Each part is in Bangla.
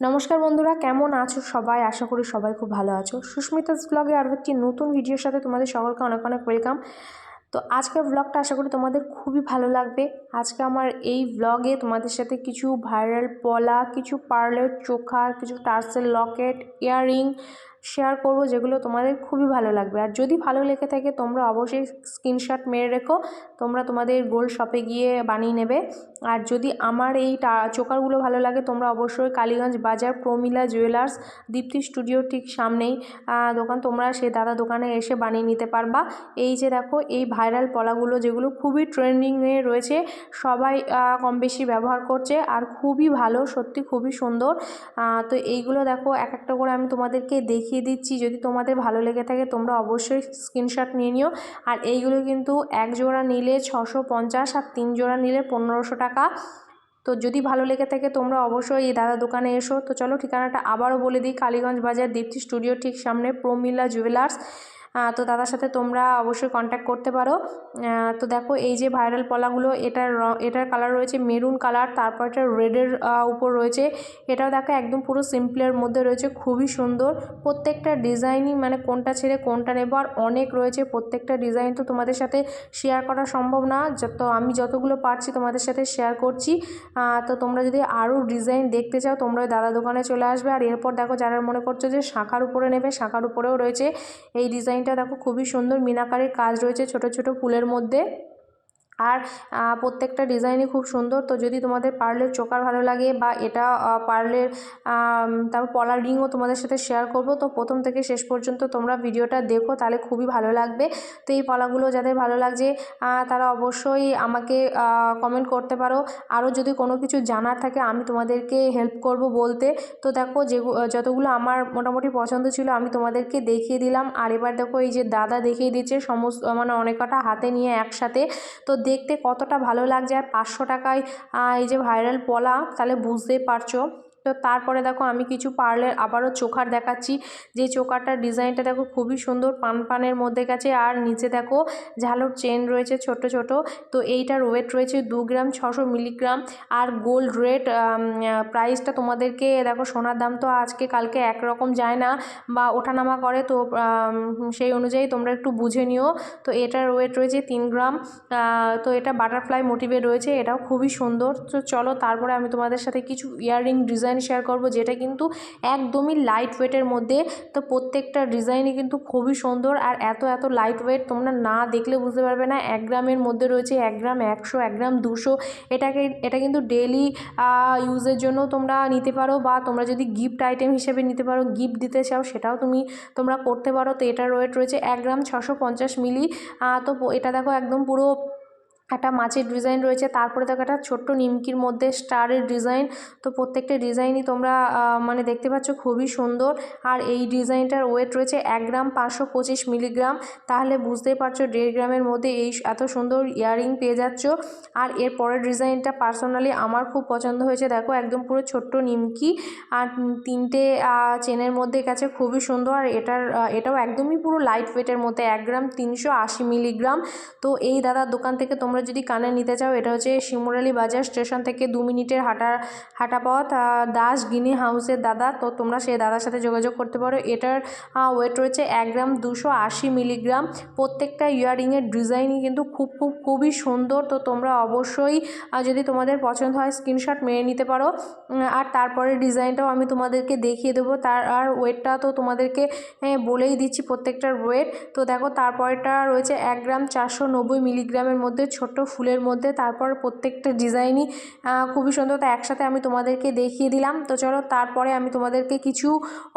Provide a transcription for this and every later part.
নমস্কার বন্ধুরা, কেমন আছো সবাই? আশা করি সবাই খুব ভালো আছো। সুস্মিতাস ব্লগে আরও একটি নতুন ভিডিওর সাথে তোমাদের সকলকে অনেক অনেক ওয়েলকাম। তো আজকের ব্লগটা আশা করি তোমাদের খুবই ভালো লাগবে। আজকে আমার এই ব্লগে তোমাদের সাথে কিছু ভাইরাল পলা, কিছু পার্লের চোখা, কিছু টার্সেল লকেট ইয়াররিং শেয়ার করব যেগুলো তোমাদের খুবই ভালো লাগবে। আর যদি ভালো লেগে থাকে তোমরা অবশ্যই স্ক্রিনশট মেরে রেখো, তোমরা তোমাদের গোল্ড শপে গিয়ে বানিয়ে নেবে। আর যদি আমার এই চোকারগুলো ভালো লাগে তোমরা অবশ্যই কালীগঞ্জ বাজার প্রমিলা জুয়েলার্স দীপ্তি স্টুডিওর ঠিক সামনেই দোকান তোমরা সেই দাদা দোকানে এসে বানিয়ে নিতে পারবা। এই যে দেখো, এই ভাইরাল পলাগুলো যেগুলো খুবই ট্রেন্ডিংয়ে রয়েছে সবাই কম বেশি ব্যবহার করছে আর খুবই ভালো, সত্যি খুবই সুন্দর। তো এইগুলো দেখো, এক একটা করে আমি তোমাদেরকে দেখিয়ে দিচ্ছি। যদি তোমাদের ভালো লেগে থাকে, তোমরা অবশ্যই স্ক্রিনশট নিয়ে নিও। আর এইগুলো কিন্তু এক জোড়া নিলে ছশো পঞ্চাশ আর তিন জোড়া নিলে পনেরোশো টাকা। তো যদি ভালো লেগে থাকে, তোমরা অবশ্যই এই দাদা দোকানে এসো। তো চলো ঠিকানাটা আবারও বলে দিই, কালীগঞ্জ বাজার দীপ্তি স্টুডিও ঠিক সামনে প্রমিলা জুয়েলার্স। তো দাদার সাথে তোমরা অবশ্যই কন্ট্যাক্ট করতে পারো। তো দেখো, এই যে ভাইরাল পলাগুলো, এটার এটার কালার রয়েছে মেরুন কালার তারপর এটা রেডের উপর রয়েছে। এটাও দেখো একদম পুরো সিম্পলের মধ্যে রয়েছে, খুবই সুন্দর। প্রত্যেকটা ডিজাইনই মানে কোনটা ছেড়ে কোনটা নেব, আর অনেক রয়েছে। প্রত্যেকটা ডিজাইন তো তোমাদের সাথে শেয়ার করা সম্ভব না। যত, আমি যতগুলো পারছি তোমাদের সাথে শেয়ার করছি। তো তোমরা যদি আরও ডিজাইন দেখতে চাও, তোমরা দাদা দোকানে চলে আসবে। আর এরপর দেখো, যারা মনে করছ যে শাখার উপরে নেবে, শাখার উপরেও রয়েছে এই ডিজাইন ডিজাইনটা দেখো খুবই সুন্দর মিনাকারের কাজ রয়েছে ছোট ছোট ফুলের মধ্যে। আর প্রত্যেকটা ডিজাইনই খুব সুন্দর। তো যদি তোমাদের পার্লের চোকার ভালো লাগে বা এটা পার্লের তারপর পলার রিংও তোমাদের সাথে শেয়ার করব, তো প্রথম থেকে শেষ পর্যন্ত তোমরা ভিডিওটা দেখো, তাহলে খুবই ভালো লাগবে। তো এই পলাগুলো যাদের ভালো লাগছে তারা অবশ্যই আমাকে কমেন্ট করতে পারো। আরও যদি কোনো কিছু জানার থাকে, আমি তোমাদেরকে হেল্প করব বলতে। তো দেখো, যে, যতগুলো আমার মোটামুটি পছন্দ ছিল, আমি তোমাদেরকে দেখিয়ে দিলাম। আর এবার দেখো, এই যে দাদা দেখিয়ে দিচ্ছে, সমস্ত মানে অনেক কটা হাতে নিয়ে একসাথে। তো দেখতে কতটা ভালো লাগছে? আর পাঁচশো টাকায় এই যে ভাইরাল পলা তাহলে বুঝতেই পারছ। তো তারপরে দেখো আমি কিছু পার্লের আবারও চোখার দেখাচ্ছি। যে চোখারটার ডিজাইনটা দেখো খুবই সুন্দর, পান পানের মধ্যে গেছে। আর নিচে দেখো ঝালোর চেন রয়েছে ছোট ছোট। তো এইটার ওয়েট রয়েছে দু গ্রাম ছশো মিলিগ্রাম। আর গোল্ড রেট প্রাইসটা তোমাদেরকে দেখো সোনার দাম তো আজকে কালকে একরকম যায় না বা ওঠানামা করে। তো সেই অনুযায়ী তোমরা একটু বুঝে নিও। তো এটার ওয়েট রয়েছে তিন গ্রাম। তো এটা বাটারফ্লাই মোটিভে রয়েছে। এটাও খুবই সুন্দর। তো চলো তারপরে আমি তোমাদের সাথে কিছু ইয়াররিং ডিজাইন ডিজাইন শেয়ার করব, যেটা কিন্তু একদমই লাইট ওয়েটের মধ্যে। তো প্রত্যেকটা ডিজাইনই কিন্তু খুবই সুন্দর আর এত এত লাইট ওয়েট তোমরা না দেখলে বুঝতে পারবে না। এক গ্রামের মধ্যে রয়েছে এক গ্রাম একশো, এক গ্রাম দুশো। এটাকে, এটা কিন্তু ডেলি ইউজের জন্য তোমরা নিতে পারো বা তোমরা যদি গিফট আইটেম হিসেবে নিতে পারো গিফট দিতে চাও, সেটাও তুমি তোমরা করতে পারো। তো এটার ওয়েট রয়েছে এক গ্রাম ছশো পঞ্চাশ মিলি তো এটা দেখো একদম পুরো একটা মাছের ডিজাইন রয়েছে, তারপরে দেখো একটা ছোট্ট নিমকির মধ্যে স্টারের ডিজাইন তো প্রত্যেকটা ডিজাইনই তোমরা মানে দেখতে পাচ্ছ খুবই সুন্দর। আর এই ডিজাইনটার ওয়েট রয়েছে এক গ্রাম পাঁচশো পঁচিশ মিলিগ্রাম তাহলে বুঝতেই পারছ দেড় গ্রামের মধ্যে এই এত সুন্দর ইয়াররিং পেয়ে যাচ্ছ। আর এর পরের ডিজাইনটা পার্সোনালি আমার খুব পছন্দ হয়েছে। দেখো একদম পুরো ছোট্ট নিমকি। আর তিনটে চেনের মধ্যে গেছে খুবই সুন্দর। আর এটার এটাও একদমই পুরো লাইট ওয়েটের মধ্যে এক গ্রাম তিনশো আশি মিলিগ্রাম তো এই দাদার দোকান থেকে তোমরা যদি কানে নিতে চাও, এটা হচ্ছে শিমুরালি বাজার স্টেশন থেকে দু মিনিটের হাঁটা হাঁটা পথ দাস গিনি হাউসের দাদা। তো তোমরা সেই দাদার সাথে যোগাযোগ করতে পারো। এটার ওয়েট রয়েছে এক গ্রাম দুশো আশি মিলিগ্রাম। প্রত্যেকটা ইয়াররিংয়ের ডিজাইনই কিন্তু খুব খুব, খুবই সুন্দর। তো তোমরা অবশ্যই যদি তোমাদের পছন্দ হয়, স্ক্রিনশট মেরে নিতে পারো। আর তারপরে ডিজাইনটাও আমি তোমাদেরকে দেখিয়ে দেবো। তার, আর ওয়েটটা তো তোমাদেরকে বলেই দিচ্ছি প্রত্যেকটার ওয়েট। তো দেখো, তারপরেটা রয়েছে এক গ্রাম চারশো নব্বই মিলিগ্রামের মধ্যে ছোট্ট ফুলের মধ্যে, তারপর প্রত্যেকটা ডিজাইনই খুবই সুন্দর। তো একসাথে আমি তোমাদেরকে দেখিয়ে দিলাম। তো চলো, তারপরে আমি তোমাদেরকে কিছু,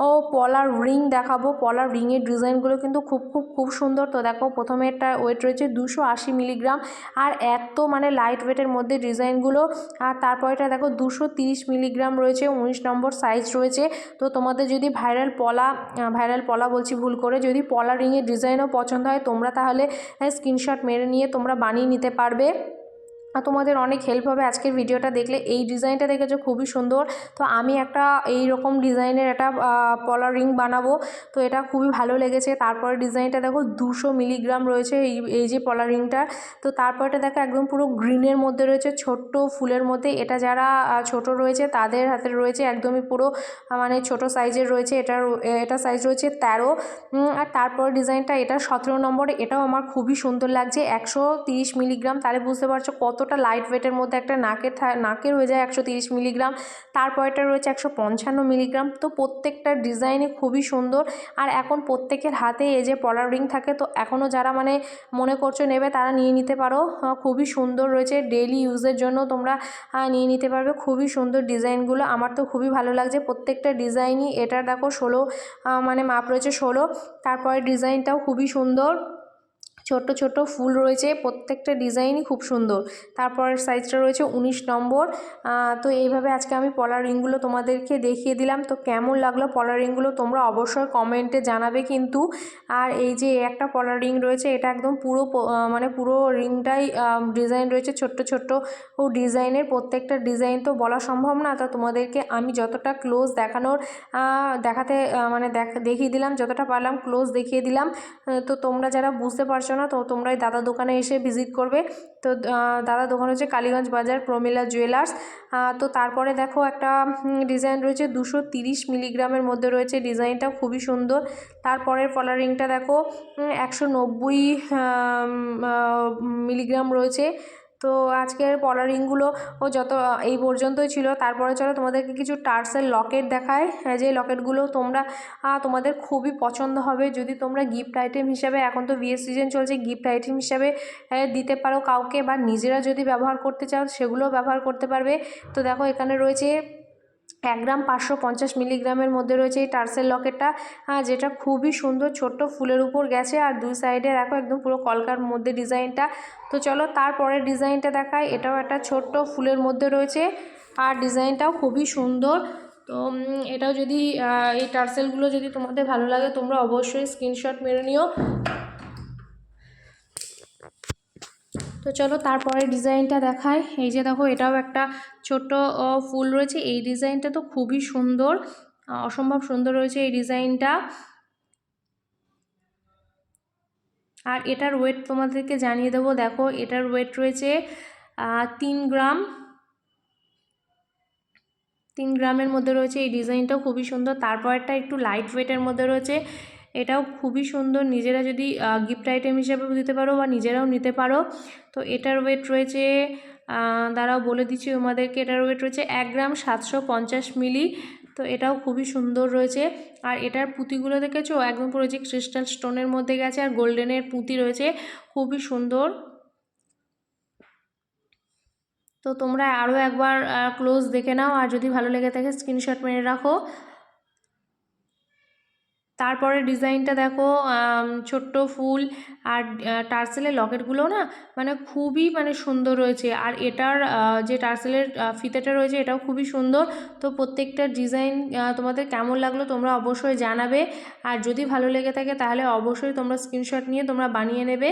ও, পলার রিং দেখাবো। পলার রিংয়ের ডিজাইনগুলো কিন্তু খুব খুব খুব সুন্দর। তো দেখো, প্রথমে একটা ওয়েট রয়েছে দুশো আশি মিলিগ্রাম আর এত মানে লাইট ওয়েটের মধ্যে ডিজাইনগুলো আর তারপরেটা দেখো, দুশো তিরিশ মিলিগ্রাম রয়েছে, উনিশ নম্বর সাইজ রয়েছে। তো তোমাদের যদি ভাইরাল পলা ভাইরাল পলা বলছি ভুল করে, যদি পলা রিংয়ের ডিজাইনও পছন্দ হয়, তোমরা তাহলে স্ক্রিনশট মেরে নিয়ে তোমরা বানিয়ে নিতে পারবে। তোমাদের অনেক হেল্প হবে আজকের ভিডিওটা দেখলে। এই ডিজাইনটা দেখেছ, খুবই সুন্দর। তো আমি একটা এই রকম ডিজাইনের একটা পলার রিং বানাবো। তো এটা খুবই ভালো লেগেছে। তারপরে ডিজাইনটা দেখো, দুশো মিলিগ্রাম রয়েছে এই এই যে পলার রিংটা তো তারপরটা দেখো, একদম পুরো গ্রিনের মধ্যে রয়েছে, ছোট্ট ফুলের মধ্যে। এটা যারা ছোট রয়েছে, তাদের হাতে রয়েছে একদমই পুরো মানে ছোট সাইজের রয়েছে। এটার এটা সাইজ রয়েছে তেরো। আর তারপর ডিজাইনটা এটা সতেরো নম্বর। এটাও আমার খুবই সুন্দর লাগছে। একশো তিরিশ মিলিগ্রাম তাহলে বুঝতে পারছ কতটা লাইট ওয়েটের মধ্যে একটা নাকের থা নাকের হয়ে যায় একশো তিরিশ মিলিগ্রাম তারপরটা রয়েছে একশো পঞ্চান্ন মিলিগ্রাম তো প্রত্যেকটা ডিজাইনই খুবই সুন্দর। আর এখন প্রত্যেকের হাতে এই যে পলার রিং থাকে, তো এখনও যারা মানে মনে করছ নেবে, তারা নিয়ে নিতে পারো। খুবই সুন্দর রয়েছে। ডেলি ইউজের জন্য তোমরা নিয়ে নিতে পারবে। খুবই সুন্দর ডিজাইনগুলো আমার তো খুবই ভালো লাগছে। প্রত্যেকটা ডিজাইনই এটা দেখো ষোলো মানে মাপ রয়েছে ষোলো। তারপরে ডিজাইনটাও খুবই সুন্দর। ছোট্ট ছোট্ট ফুল রয়েছে, প্রত্যেকটা ডিজাইনই খুব সুন্দর। তারপরের সাইজটা রয়েছে উনিশ নম্বর। তো এইভাবে আজকে আমি পলার রিংগুলো তোমাদেরকে দেখিয়ে দিলাম। তো কেমন লাগল পলার রিংগুলো তোমরা অবশ্যই কমেন্টে জানাবে কিন্তু। আর এই যে একটা পলার রিং রয়েছে, এটা একদম পুরো মানে পুরো রিংটাই ডিজাইন রয়েছে ছোট্ট ছোট্ট। ও ডিজাইনের প্রত্যেকটা ডিজাইন তো বলা সম্ভব না। তা তোমাদেরকে আমি যতটা ক্লোজ দেখানোর দেখাতে মানে দেখিয়ে দিলাম, যতটা পারলাম ক্লোজ দেখিয়ে দিলাম। তো তোমরা যারা বুঝতে পারছ না, তো তোমরা এই দাদা দোকানে এসে ভিজিট করবে। তো দাদা দোকান হচ্ছে কালীগঞ্জ বাজার, প্রমিলা জুয়েলার্স তো তারপরে দেখো একটা ডিজাইন রয়েছে দুশো তিরিশ মিলিগ্রামের মধ্যে রয়েছে। ডিজাইনটা খুবই সুন্দর। তারপরের ফলারিংটা দেখো একশো নব্বই মিলিগ্রাম রয়েছে। তো আজকের পলারিংগুলো ও যত, এই পর্যন্তই ছিল। তারপরে চলো তোমাদেরকে কিছু টার্সের লকেট দেখায় যে লকেটগুলো তোমরা তোমাদের খুবই পছন্দ হবে। যদি তোমরা গিফট আইটেম হিসাবে, এখন তো বিয়ের সিজন চলছে, গিফট আইটেম হিসাবে দিতে পারো কাউকে বা নিজেরা যদি ব্যবহার করতে চাও সেগুলো ব্যবহার করতে পারবে। তো দেখো, এখানে রয়েছে এক গ্রাম পাঁচশো পঞ্চাশ মিলিগ্রামের মধ্যে রয়েছে এই টার্সেল লকেটটা যেটা খুবই সুন্দর, ছোট্ট ফুলের উপর গেছে আর দুই সাইডে দেখো একদম পুরো কলকার মধ্যে ডিজাইনটা। তো চলো তারপরের ডিজাইনটা দেখায় এটাও একটা ছোট্ট ফুলের মধ্যে রয়েছে আর ডিজাইনটাও খুবই সুন্দর। তো এটাও যদি এই টার্সেলগুলো যদি তোমাদের ভালো লাগে তোমরা অবশ্যই স্ক্রিনশট মেরে নিও। তো চলো তারপরে ডিজাইনটা দেখায় এই যে দেখো, এটাও একটা ছোট্ট ফুল রয়েছে। এই ডিজাইনটা তো খুবই সুন্দর অসম্ভব সুন্দর রয়েছে এই ডিজাইনটা। আর এটার ওয়েট তোমাদেরকে জানিয়ে দেবো। দেখো, এটার ওয়েট রয়েছে তিন গ্রাম। তিন গ্রামের মধ্যে রয়েছে এই ডিজাইনটাও খুবই সুন্দর। তারপরটা একটু লাইট ওয়েটের মধ্যে রয়েছে। এটাও খুবই সুন্দর। নিজেরা যদি গিফট আইটেম হিসাবে দিতে পারো বা নিজেরাও নিতে পারো। তো এটার ওয়েট রয়েছে দাঁড়াও বলে দিচ্ছি তোমাদেরকে, এটার ওয়েট রয়েছে এক গ্রাম সাতশো পঞ্চাশ মিলি। তো এটাও খুবই সুন্দর রয়েছে। আর এটার পুঁতিগুলো দেখেছ? একদম পুরো যে ক্রিস্টাল স্টোনের মধ্যে গেছে আর গোল্ডেনের পুঁতি রয়েছে। খুবই সুন্দর। তো তোমরা আরও একবার ক্লোজ দেখে নাও। আর যদি ভালো লেগে থাকে স্ক্রিনশট মেরে রাখো। তারপরে ডিজাইনটা দেখো ছোট্ট ফুল আর টার্সেলের লকেটগুলো না মানে খুবই মানে সুন্দর রয়েছে। আর এটার যে টার্সেলের ফিতেটা রয়েছে এটাও খুবই সুন্দর। তো প্রত্যেকটা ডিজাইন তোমাদের কেমন লাগল তোমরা অবশ্যই জানাবে। আর যদি ভালো লেগে থাকে তাহলে অবশ্যই তোমরা স্ক্রিনশট নিয়ে তোমরা বানিয়ে নেবে।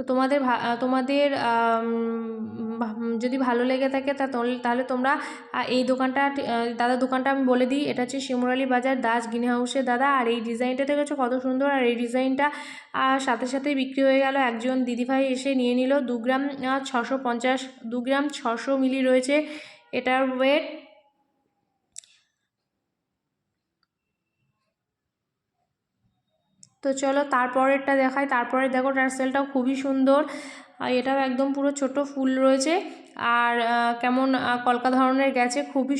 তো তোমাদের তোমাদের যদি ভালো লেগে থাকে তা তাহলে তোমরা এই দোকানটা দাদা দোকানটা আমি বলে দিই। এটা হচ্ছে শিমুরালি বাজার দাস গ্রিন হাউসের দাদা, আর এই ডিজাইনটা দেখেছ? কত সুন্দর। আর এই ডিজাইনটা সাথে সাথেই বিক্রি হয়ে গেল। একজন দিদিভাই এসে নিয়ে নিল। দু গ্রাম ছশো পঞ্চাশ, দু গ্রাম ছশো মিলি রয়েছে। এটার ওয়েট তো চলো তারপরেরটা দেখাই। তারপরে দেখো টার্সেলটাও খুবই সুন্দর। আর এটাও একদম পুরো ছোট ফুল রয়েছে। আর কেমন কলকা ধরনের গেছে, খুবই